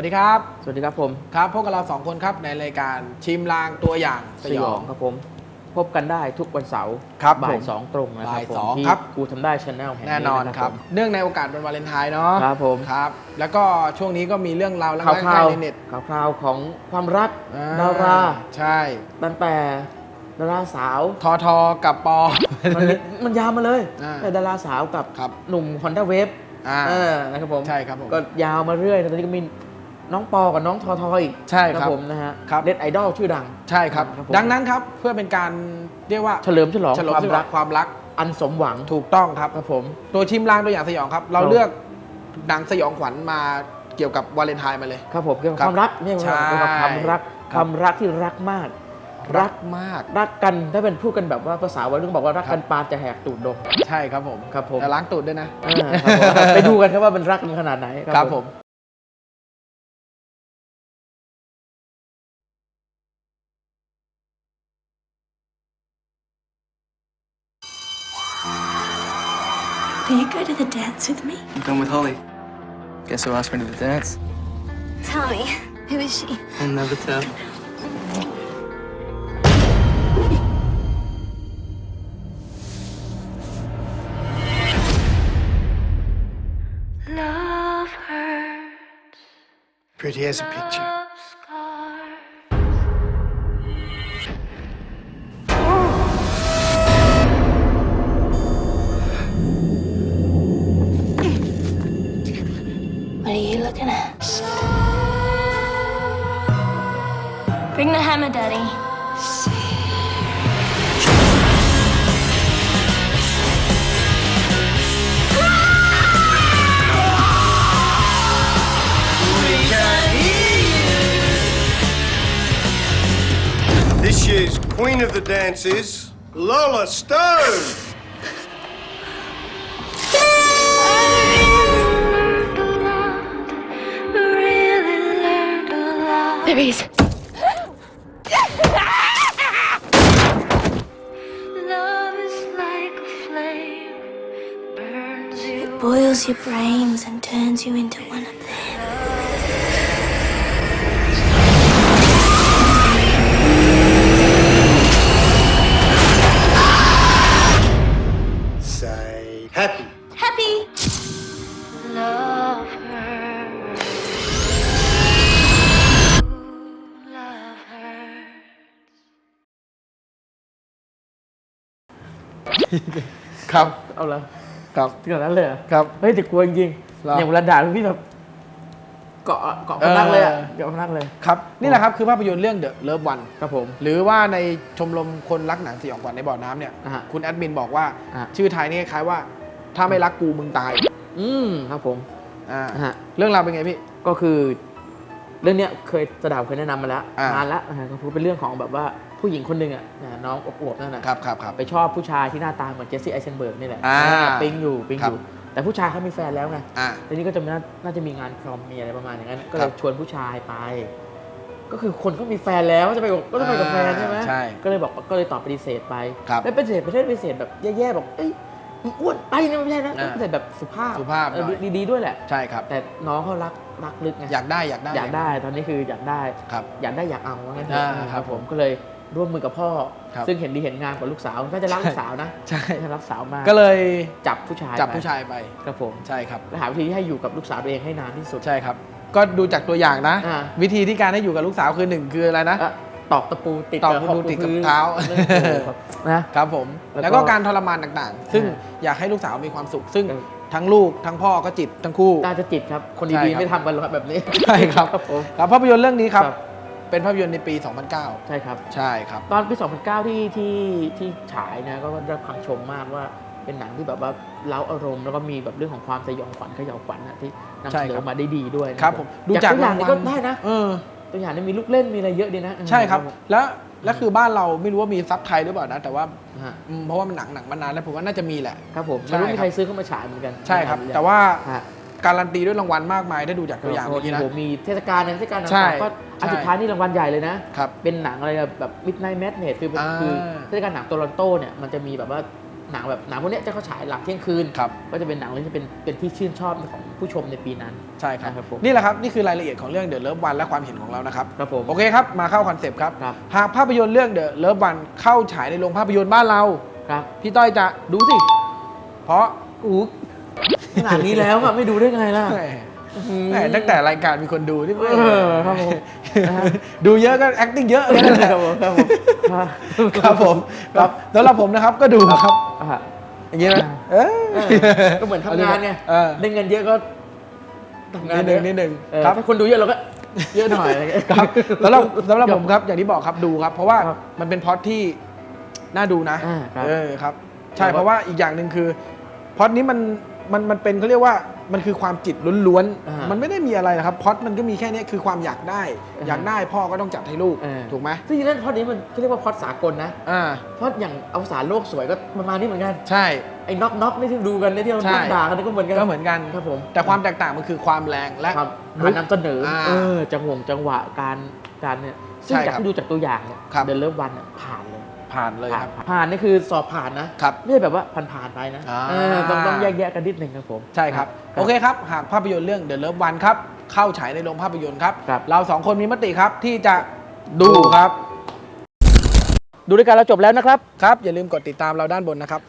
วัสดีครับ สวัสดีครับผมครับพบกับเราสองคนครับในรายการชิมลางตัวอย่างสยองครับผม พบกันได้ทุกวันเสาร์ครับบ่าผยมสองตรงนะครับ่ายผมสองที่ครับครูทำได้ช anel แห่งแน่นี้นอนนะครับผมเนื่องในโอกาสวันวาเลนไทน์เนาะครับผมครับ แล้วก็ช่วงนี้ก็มีเรื่องราวข่าวแรข่ากวๆในเน็ตข่าวข่าวของความรักอ่ดาราใช่ตั้งแต่ดาราสาวทอทอกับปอ มันมีมันยาวมาเลยอ่าแต่ดาราสาวกับครับหนุ่ม Honda Wave อ่าเออนะครับผมใช่ครับผมก็ยาวมาเรื่อยตอนนี้ก็มี น้องปอกับน้องทอทออีกใช่ครับผมนะฮะครับ เน็ตไอดอลชื่อดัง ใช่ครับ ครับผม ดังนั้นครับเพื่อเป็นการเรียกว่าเฉลิมฉลองเฉลิมความฉลรัอกงความรักอันสมหวังถูกต้องครับ ครับผม ตัวชิมลางตัวอย่างสยองครับ เราครับเลือกหนังสยองขวัญมาเกี่ยวกับวาเลนไทน์มาเลย ครับผมเกี่ยวกับครับความรักเนี่ยใช่เกี่ยวกับความรักคครับ วามรักที่รักมาก รักมาก รักกันถ้าเป็นพูดกันแบบว่าภาษาวัยรุ่นบอกว่ารักกันปานจะแหกตูดดงใช่ครับผมครับผม แต่ล้างตูดด้วยนะ อ่าครับผมไปดูกันครับว่ามันรักกันขนาดไหนครับผม Will you go to the dance with me? I'm done with Holly. Guess who asked me to the dance? Tell me, who is she? I'll never tell. Love hurts. Pretty as a picture Bring the hammer, Daddy. This year's Queen of the Dance is Lola Stone. There is. boils your brains and turns you into one of them. Say happy. Happy. Love her. Love her. ครับ เอาละ ครับถึงขนาดนั้นเลยเหรอครับ เฮ้ยแต่กลัวจริงเหรอๆอย่างเวลาด่าพี่แบบเกาะเกาะพนักเลยอะเออเกาะพนักเลย ครับ นี่แหละครับคือภาพยนตร์เรื่อง The Love One ครับผม หรือว่าในชมรมคนรักหนังสยองขวัญในบ่อน้ำเนี่ย อ่าฮะคุณแอดมินบอกว่า อ่า ชื่อไทยนี่คล้ายๆว่า ถ้าไม่รักกูมึงตายอืมครับผมอ่านะฮะ เรื่องราวเป็นไงพี่ ก็คือเรื่องเนี้ยเคยสดาวเคยแนะนำมาแล้วอ่าน นานแล้วนะฮะก็คือเป็นเรื่องของแบบว่า ผู้หญิงคนหนึ่งอะนะน้องอวบๆนั่นน่ะครับครับครับ ไปชอบผู้ชายที่หน้าตาเหมือนเจสซี่ไอเซนเบิร์กนี่แหละอ่าปิงอยู่ปิงครัอบยู่ แต่ผู้ชายเขามีแฟนแล้วไงอ่าทีนี้ก็จะน่าน่าจะมีงานพรอมมีอะไรประมาณอย่างนั้นก็เลครัยบชวนผู้ชายไป ก็คือคนก็มีแฟนแล้วจะไปกับก็ต้องไปกับแฟนใช่ไหมใช่ก็เลยบอกก็เลยตอบปฏิเสธไปครับ แล้วปฏิเสธไม่ใช่ปฏิเสธแบบแย่ๆบอกเอ้ยมึงอ้วนไปนะไม่ใช่นะอ่าปฏิเสธแบบสุภาพสุภาพเออหน่อยดีๆด้วยแหละ ใช่ครับ แต่น้องเขารักรักลึกไงอยากได้อยากได้อยากได้ตอนนี้คืออยากได้ ครับ อยากได้อยากเอาว่างั้นเถอ่าอะครับผม ก็เลย ร่วมมือกับพ่อ ครับ ซึ่งเห็นดีเห็นงามกับลูกสาวน่าจะรักลูกสาวนะใช่ น่าจะรักสาวมากก็เลยจับผู้ชายจับไปผู้ชายไปครับผมใช่ครับ แล้วหาวิธีที่ให้อยู่กับลูกสาวตัวเองให้นานที่สุด ใช่ครับ ก็ดูจากตัวอย่างนะ อ่า วิธีที่การให้อยู่กับลูกสาวคือหนึ่งคืออะไรนะ เอ่อตอกตะปูติดตอกตะปูติดกับพื้นเท้านะ ครับผม แล้วก็แล้วก็การทรมานต่างๆ ซึ่งอ่าอยากให้ลูกสาวมีความสุข ซึ่งเออ ทั้งลูกทั้งพ่อก็จิตทั้งคู่น่าจะจิตครับ คนใช่ดีครับๆไม่ทำกันหรอกครับแบบนี้ ใช่ครับ ครับผม ครับภาพยนตร์เรื่องนี้ครับ ครับ เป็นภาพยนตร์ในปี 2009 ใช่ครับ ใช่ครับ ตอนปี 2009 ที่ที่ที่ฉายนะก็ได้รับคำชมมากว่าเป็นหนังที่แบบว่าเล้าอารมณ์แล้วก็มีแบบเรื่องของความสยองขวัญเขย่าวขวัญนะที่นำใช่เสนครัอบมาได้ดีด้วยนะครับผมดูจากจากตัวอย่างนี้รางวัก็ลได้นะเออตัวอย่างนี้มีลูกเล่นมีอะไรเยอะดีนะ ใช่ครับผมแล้วแล้วคือบ้านเราไม่รู้ว่ามีซับไทยหรือเปล่านะ แต่ว่าฮะอืมเพราะว่ามันหนังหนังมานานแล้วผมว่าน่าจะมีแหละครับผมใช่ไม่รู้มีครับใครซื้อเข้ามาฉายเหมือนกัน ใช่ครับไม่นนแต่ว่าฮะ การันตีด้วยรางวัลมากมายถ้าดูจากตัวอย่างเมื่อกี้นะโอ้โหมีเทศกาลนะเทศกาลใช่ต่างๆก็อันใช่สุดท้ายนี่รางวัลใหญ่เลยนะครับเป็นหนังอะไรแบบ Midnight Madness คือเป็นอ่าคือเทศกาลหนังโตลอนโตเนี่ยมันจะมีแบบว่าหนังแบบหนังพวกเนี้ยจะเขาฉายหลังเที่ยงคืนครับก็จะเป็นหนังเรื่องที่เป็นเป็นที่ชื่นชอบของผู้ชมในปีนั้น ใช่ครับครับผมนี่แหละครับ นี่คือรายละเอียดของเรื่อง The Love One และความเห็นของเรานะครับ ครับผมโอเคครับ มาเข้าคอนเซปต์ครับครับหากภาพยนตร์เรื่อง The Love One เข้าฉายในโรงภาพยนตร์บ้านเรา ครับ พี่ต้อยจะดูสิ เพราะอู้ ขนาดนี้แล้วอะไม่ดูได้ไงล่ะ แหมแหมตั้งแต่รายการมีคนดูนี่เออครับผมนะฮะ ดูเยอะก็ acting เยอะเลยนะครับผมครับผมครับผมครับสำหรับผมนะครับก็ดูครับ อะอย่างนี้ไหมเออเออก็เหมือนทำงานไงเออ ได้เงินเยอะก็ทำงานนิดนึงนิดนึงเออครับ ถ้าคนดูเยอะเราก็เยอะหน่อยอะไรเงี้ย ครับสำหรับสำหรับผมครับอย่างที่บอกครับดูครับ เพราะว่าครับมันเป็นพล็อตที่น่าดูนะอ่าครับเออครับ ใช่แต่ว่าเพราะว่าอีกอย่างหนึ่งคือพล็อตนี้มัน มันมันเป็นเขาเรียกว่ามันคือความจิตล้วนอ่าๆมันไม่ได้มีอะไรนะครับพล็อตมันก็มีแค่นี้คือความอยากได้ อ่าอยากได้พ่อก็ต้องจัดให้ลูก เออ ถูกไหมซึ่งจริงๆแล้วพล็อดนี้มันเขาเรียกว่าพล็อดสากลนะ อ่าพล็อดอย่างอวสานโลกสวยก็ประมาณนี้เหมือนกัน ใช่ ไอ้น็อกน็อกนี่ที่ดูกันเนี่ยที่เราใช่ด่ากันนี่ก็เหมือนกันก็เหมือนกันครับผมแต่ความแตกต่างมันคือความแรงและ ความลุการคนำเสนออาเออจังหวงจังหวะการการเนี่ยซึ่งใช่จากครับที่ดูจากตัวอย่างเนี่ยครับ เดินเริ่มวันเนี่ยผ่านเลย ผ่านเลยผ่าคนรับ ผ่านนี่คือสอบผ่านนะครับไม่ใช่แบบว่าผ่านผ่านๆไปนะอ่า เออต้องต้องแยกแยะกันนิดนึงครับผม ใช่ครับ โอเคครับ หากภาพยนตร์เรื่อง The Love One ครับ เข้าฉายในโรงภาพยนตร์ครับ ครับ เราสองคนมีมติครับที่จะดูครับ ดูด้วยกันเราจบแล้วนะครับ ครับ อย่าลืมกดติดตามเราด้านบนนะครับ